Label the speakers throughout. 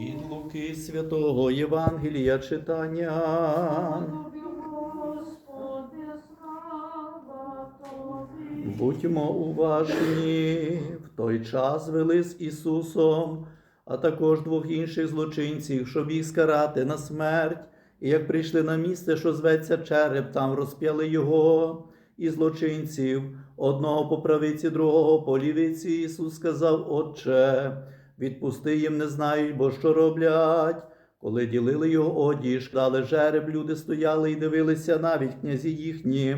Speaker 1: Від Луки Святого Євангелія читання. Будьмо уважні. В той час вели з Ісусом, а також двох інших злочинців, щоб їх скарати на смерть. І як прийшли на місце, що зветься череп, там розп'яли його і злочинців, одного по правиці, другого по лівиці. Ісус сказав: Отче, відпусти їм, не знають, бо що роблять. Коли ділили його одіж, дали жереб, люди стояли і дивилися навіть князі їхні,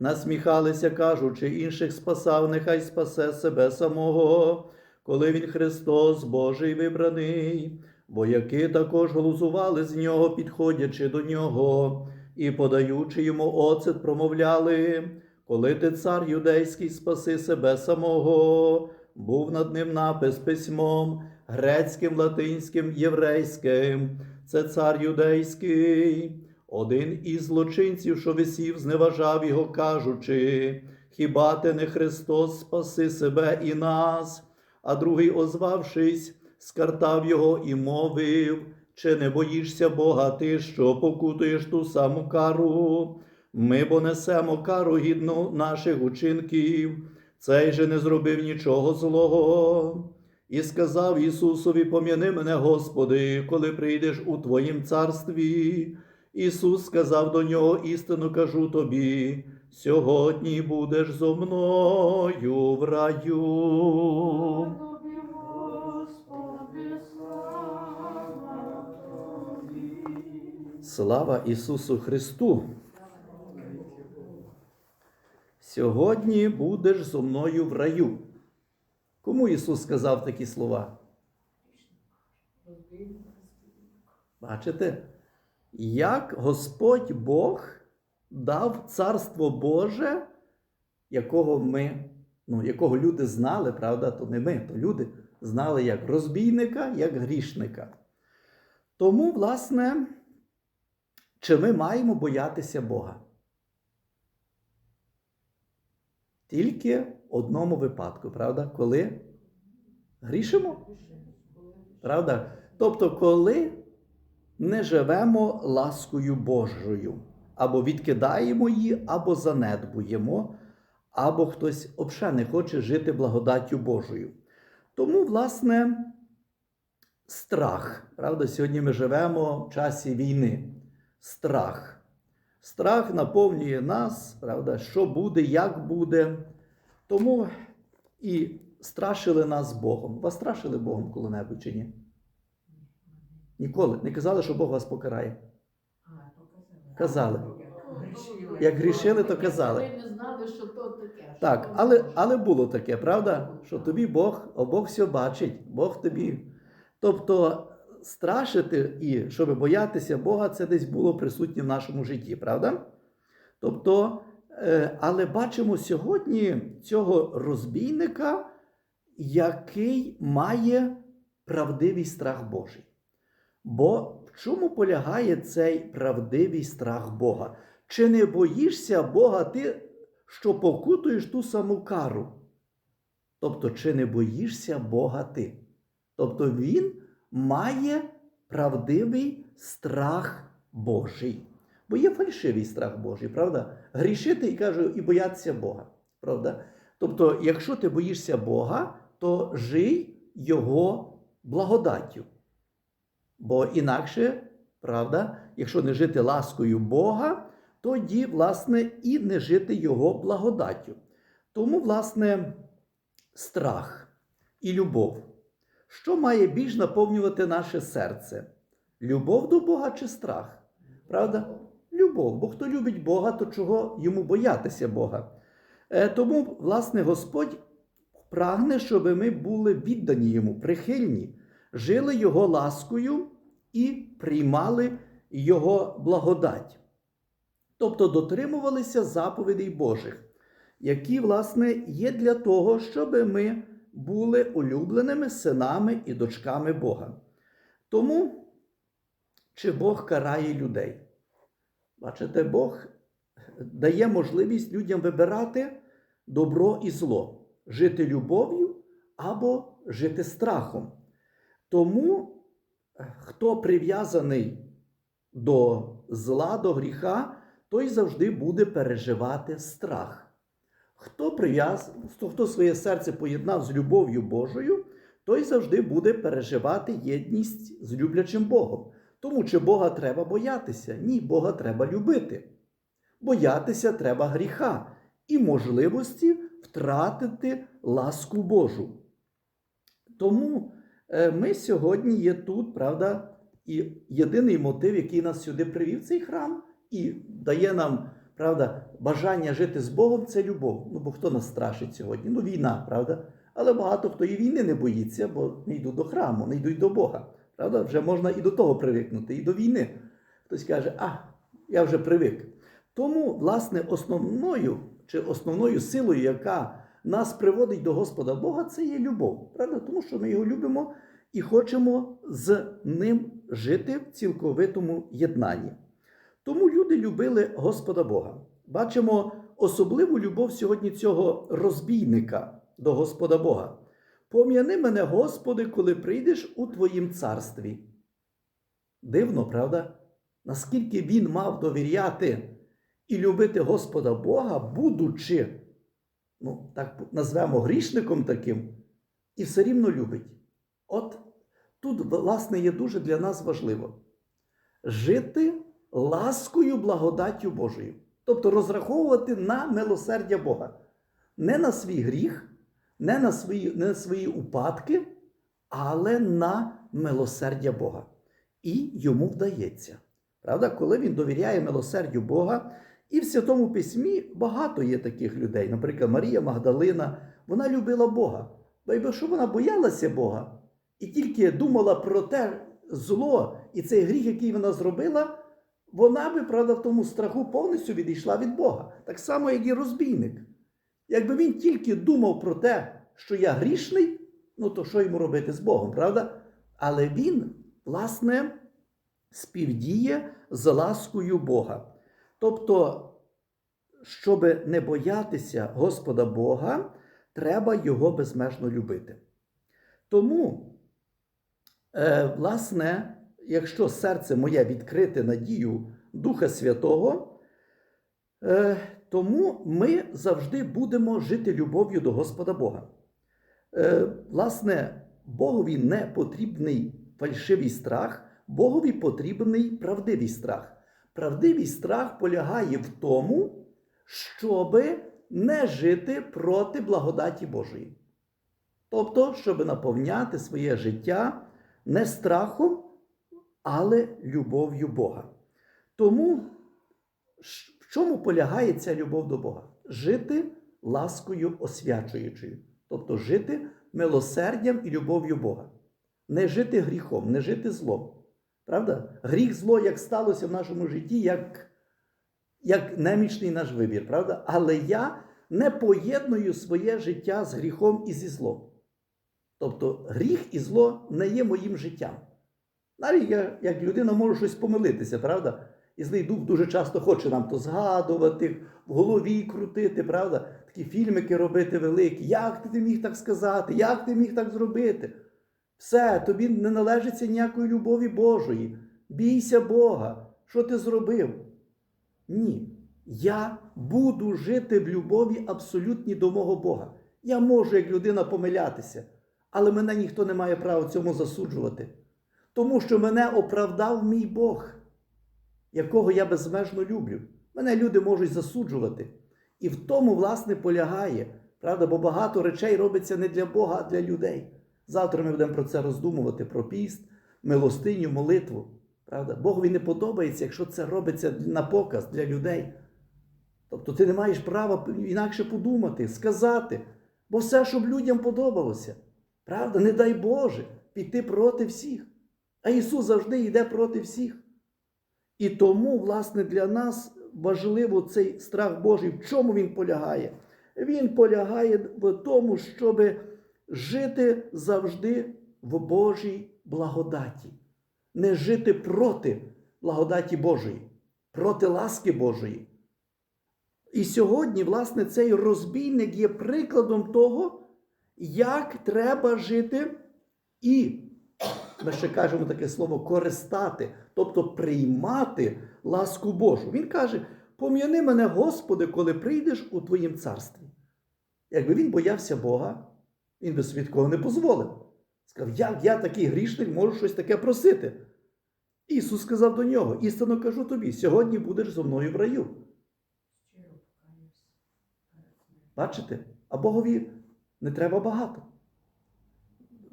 Speaker 1: насміхалися, кажучи, інших спасав, нехай спасе себе самого, коли він Христос, Божий вибраний. Вояки також глузували з нього, підходячи до нього, і, подаючи йому оцет, промовляли, коли ти цар юдейський, спаси себе самого, був над ним напис письмом, грецьким, латинським, єврейським. Це цар юдейський. Один із злочинців, що висів, зневажав його, кажучи: Хіба ти не Христос, спаси себе і нас? А другий, озвавшись, скартав його і мовив: Чи не боїшся Бога, ти, що покутуєш ту саму кару? Ми бо несемо кару гідну наших учинків, цей же не зробив нічого злого. І сказав Ісусові, пом'яни мене, Господи, коли прийдеш у Твоїм царстві. Ісус сказав до нього, істину кажу тобі, сьогодні будеш зо мною в раю.
Speaker 2: Слава
Speaker 1: Ісусу Христу! Сьогодні будеш зо мною в раю. Кому Ісус сказав такі слова? Бачите, як Господь Бог дав Царство Боже, якого ми, ну, якого люди знали, правда, то не ми, то люди знали як розбійника, як грішника. Тому, власне, чи ми маємо боятися Бога? Тільки в одному випадку, правда? Коли грішимо? Правда? Тобто, коли не живемо ласкою Божою, або відкидаємо її, або занедбуємо, або хтось взагалі не хоче жити благодаттю Божою. Тому, власне, страх. Правда, сьогодні ми живемо в часі війни. Страх. Страх наповнює нас, правда, що буде, як буде. Тому і страшили нас Богом. Вас страшили Богом коли-небудь чи ні? Ніколи. Не казали, що Бог вас покарає. Казали. Як грішили, то казали.
Speaker 3: Ми не знали, що то таке.
Speaker 1: Так, але, але було таке, правда? Що тобі Бог, а Бог все бачить, Бог тобі. Тобто страшити і щоб боятися Бога, це десь було присутнє в нашому житті, правда? Тобто, е, але бачимо сьогодні цього розбійника, який має правдивий страх Божий. Бо в чому полягає цей правдивий страх Бога? Чи не боїшся Бога ти, що покутуєш ту саму кару? Тобто, чи не боїшся Бога ти? Тобто Він має правдивий страх Божий. Бо є фальшивий страх Божий, правда? Грішити і кажу, і боятися Бога. Правда? Тобто, якщо ти боїшся Бога, то жий Його благодаттю. Бо інакше, правда, якщо не жити ласкою Бога, тоді, власне, і не жити Його благодаттю. Тому, власне, страх і любов. Що має більш наповнювати наше серце? Любов до Бога чи страх? Правда? Любов. Бо хто любить Бога, то чого йому боятися Бога? Е, Тому, власне, Господь прагне, щоб ми були віддані йому, прихильні, жили Його ласкою і приймали Його благодать. Тобто дотримувалися заповідей Божих, які, власне, є для того, щоб ми були улюбленими синами і дочками Бога. Тому, чи Бог карає людей? Бачите, Бог дає можливість людям вибирати добро і зло, жити любов'ю або жити страхом. Тому хто прив'язаний до зла, до гріха, той завжди буде переживати страх. Хто прив'яз, хто- своє серце поєднав з любов'ю Божою, той завжди буде переживати єдність з люблячим Богом. Тому чи Бога треба боятися? Ні, Бога треба любити. Боятися треба гріха і можливості втратити ласку Божу. Тому е, ми сьогодні є тут, правда, і єдиний мотив, який нас сюди привів, цей храм, і дає нам, правда, бажання жити з Богом це любов. Ну, бо хто нас страшить сьогодні? Ну, війна, правда? Але багато хто і війни не боїться, бо не йдуть до храму, не йдуть до Бога. Правда? Вже можна і до того привикнути, і до війни. Хтось каже, а, я вже привик. Тому, власне, основною чи основною силою, яка нас приводить до Господа Бога, це є любов. Правда? Тому що ми його любимо і хочемо з ним жити в цілковитому єднанні. Тому люди любили Господа Бога. Бачимо особливу любов сьогодні цього розбійника до Господа Бога. Пом'яни мене, Господи, коли прийдеш у Твоїм царстві. Дивно, правда? Наскільки він мав довіряти і любити Господа Бога, будучи, ну, так назвемо грішником таким, і все рівно любить. От тут, власне, є дуже для нас важливо жити ласкою, благодаттю Божою. Тобто розраховувати на милосердя Бога. Не на свій гріх, не на свої, не на свої упадки, але на милосердя Бога. І йому вдається. Правда, коли він довіряє милосердю Бога, і в Святому Письмі багато є таких людей. Наприклад, Марія Магдалина, вона любила Бога. Бо якщо вона боялася Бога і тільки думала про те зло і цей гріх, який вона зробила, вона би, правда, в тому страху повністю відійшла від Бога. Так само, як і розбійник. Якби він тільки думав про те, що я грішний, ну то що йому робити з Богом, правда? Але він, власне, співдіє з ласкою Бога. Тобто, щоб не боятися Господа Бога, треба його безмежно любити. Тому, е, власне, якщо серце моє відкрите надію Духа Святого, е, тому ми завжди будемо жити любов'ю до Господа Бога. Е, власне, Богові не потрібний фальшивий страх, Богові потрібний правдивий страх. Правдивий страх полягає в тому, щоб не жити проти благодаті Божої. Тобто, щоб наповняти своє життя не страхом, але любов'ю Бога. Тому в чому полягає ця любов до Бога? Жити ласкою освячуючою, тобто жити милосердям і любов'ю Бога. Не жити гріхом, не жити злом. Правда? Гріх зло, як сталося в нашому житті, як, як немічний наш вибір, правда? Але я не поєдную своє життя з гріхом і зі злом. Тобто гріх і зло не є моїм життям. Навіть я, як людина можу щось помилитися, правда? І злий дух дуже часто хоче нам то згадувати, в голові крутити, правда? Такі фільмики робити великі. Як ти міг так сказати? Як ти міг так зробити? Все, тобі не належиться ніякої любові Божої. Бійся Бога. Що ти зробив? Ні. Я буду жити в любові абсолютній до мого Бога. Я можу, як людина, помилятися, але мене ніхто не має права цьому засуджувати. Тому що мене оправдав мій Бог, якого я безмежно люблю. Мене люди можуть засуджувати. І в тому, власне, полягає. Правда, бо багато речей робиться не для Бога, а для людей. Завтра ми будемо про це роздумувати: про піст, милостиню, молитву. Правда? Богові не подобається, якщо це робиться на показ для людей. Тобто ти не маєш права інакше подумати, сказати, бо все, щоб людям подобалося. Правда, не дай Боже піти проти всіх. А Ісус завжди йде проти всіх. І тому, власне, для нас важливо цей страх Божий. В чому він полягає? Він полягає в тому, щоб жити завжди в Божій благодаті, не жити проти благодаті Божої, проти ласки Божої. І сьогодні, власне, цей розбійник є прикладом того, як треба жити і ми ще кажемо таке слово користати, тобто приймати ласку Божу. Він каже: пом'яни мене, Господи, коли прийдеш у Твоїм царстві. Якби він боявся Бога, він би собі такого не дозволив. Сказав, як я такий грішник можу щось таке просити? Ісус сказав до нього: істинно кажу тобі, сьогодні будеш зо мною в раю. Бачите? А Богові не треба багато.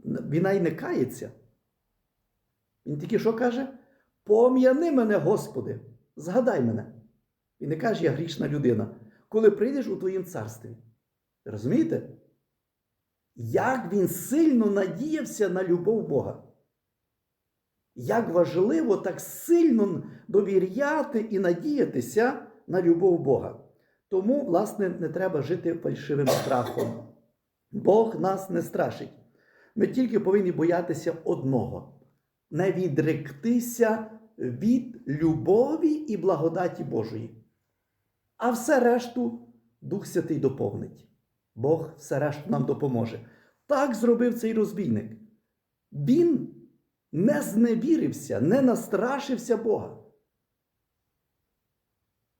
Speaker 1: Він навіть не кається. Він тільки що каже? Пом'яни мене, Господи, згадай мене. Він не каже, я грішна людина, коли прийдеш у Твоїм царстві. Розумієте? Як він сильно надіявся на любов Бога. Як важливо так сильно довіряти і надіятися на любов Бога. Тому, власне, не треба жити фальшивим страхом. Бог нас не страшить. Ми тільки повинні боятися одного не відректися від любові і благодаті Божої. А все решту Дух Святий доповнить. Бог все решту нам допоможе. Так зробив цей розбійник. Він не зневірився, не настрашився Бога.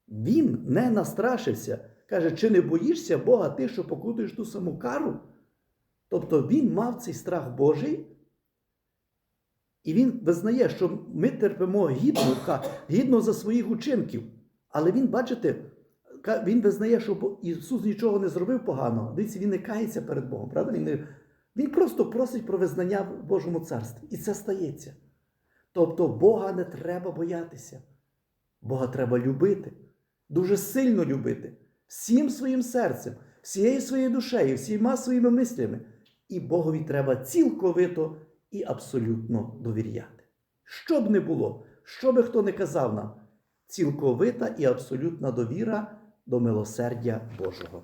Speaker 1: Він не настрашився. Каже, чи не боїшся Бога ти, що покутуєш ту саму кару? Тобто він мав цей страх Божий, і він визнає, що ми терпимо гідно, гідно за своїх учинків. Але він, бачите, він визнає, що Ісус нічого не зробив поганого. Дивіться, він не кається перед Богом, правда? Він, не, він просто просить про визнання в Божому царстві. І це стається. Тобто Бога не треба боятися. Бога треба любити, дуже сильно любити, всім своїм серцем, всією своєю душею, всіма своїми мислями. І Богові треба цілковито і абсолютно довіряти. Що б не було, що би хто не казав нам, цілковита і абсолютна довіра до милосердя Божого.